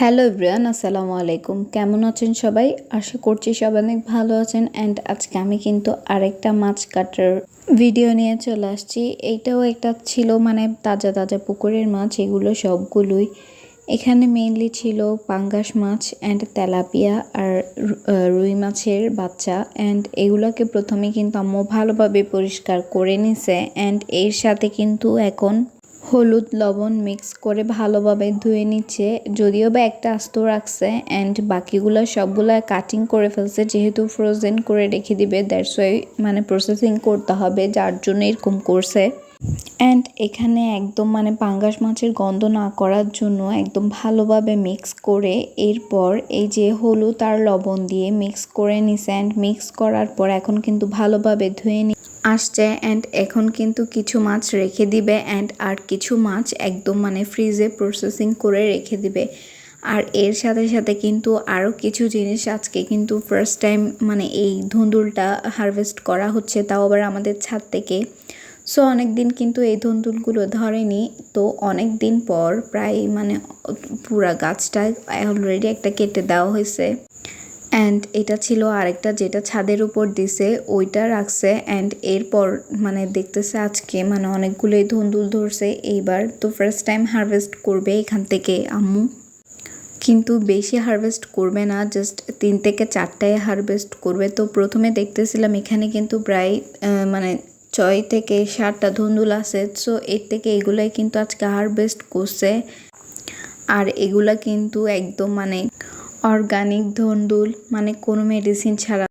Hello ইব্রিয়ান আসসালামু আলাইকুম। কেমন আছেন সবাই? আশা করছি সবাই অনেক ভালো আছেন। অ্যান্ড আজকে আমি কিন্তু আরেকটা মাছ কাটার ভিডিও নিয়ে চলে আসছি। এইটাও একটা ছিল মানে তাজা তাজা পুকুরের মাছ, এগুলো সবগুলোই এখানে মেইনলি ছিল পাঙ্গাস মাছ অ্যান্ড তেলাপিয়া আর রুই মাছের বাচ্চা। অ্যান্ড এগুলোকে প্রথমে কিন্তু আম্মু ভালোভাবে পরিষ্কার করে নিছে। অ্যান্ড এর সাথে কিন্তু এখন হলুদ লবণ মিক্স করে ভালোভাবে ধুয়ে নিচ্ছে। যদিও বা একটা আস্ত রাখছে অ্যান্ড বাকিগুলো সবগুলো কাটিং করে ফেলছে, যেহেতু ফ্রোজেন করে রেখে দিবে দ্যাটস ওয়াই মানে প্রসেসিং করতে হবে, যার জন্য এরকম করছে। অ্যান্ড এখানে একদম মানে পাঙ্গাস মাছের গন্ধ না করার জন্য একদম ভালোভাবে মিক্স করে এরপর এই যে হলুদ আর লবণ দিয়ে মিক্স করে নিছে অ্যান্ড মিক্স করার পর এখন কিন্তু ভালোভাবে ধুয়ে আসছে অ্যান্ড এখন কিন্তু কিছু মাছ রেখে দিবে অ্যান্ড আর কিছু মাছ একদম মানে ফ্রিজে প্রসেসিং করে রেখে দিবে। আর এর সাথে সাথে কিন্তু আরও কিছু জিনিস আজকে কিন্তু ফার্স্ট টাইম মানে এই ধুন্দুলটা হারভেস্ট করা হচ্ছে, তাও আবার আমাদের ছাদ থেকে। সো অনেক দিন কিন্তু এই ধুন্দুলগুলো ধরেনি, তো অনেক দিন পর প্রায় মানে পুরা গাছটা অলরেডি একটা কেটে দেওয়া হয়েছে। অ্যান্ড এটা ছিল আরেকটা যেটা ছাদের উপর দিছে, ওইটা রাখছে অ্যান্ড এরপর মানে দেখতেছে আজকে মানে অনেকগুলোই ধুন্দুল ধরছে। এইবার তো ফার্স্ট টাইম হারভেস্ট করবে এখান থেকে আম্মু। কিন্তু বেশি হারভেস্ট করবে না জাস্ট তিন থেকে চারটায় হারভেস্ট করবে। তো প্রথমে দেখতেছিলাম এখানে কিন্তু প্রায় মানে ছয় থেকে সাতটা ধুন্দুল আছে। সো এর থেকে এগুলাই কিন্তু আজকে হারভেস্ট করছে। আর এগুলা কিন্তু একদম মানে অর্গানিক ধুন্দুল মানে কোনো মেডিসিন ছাড়া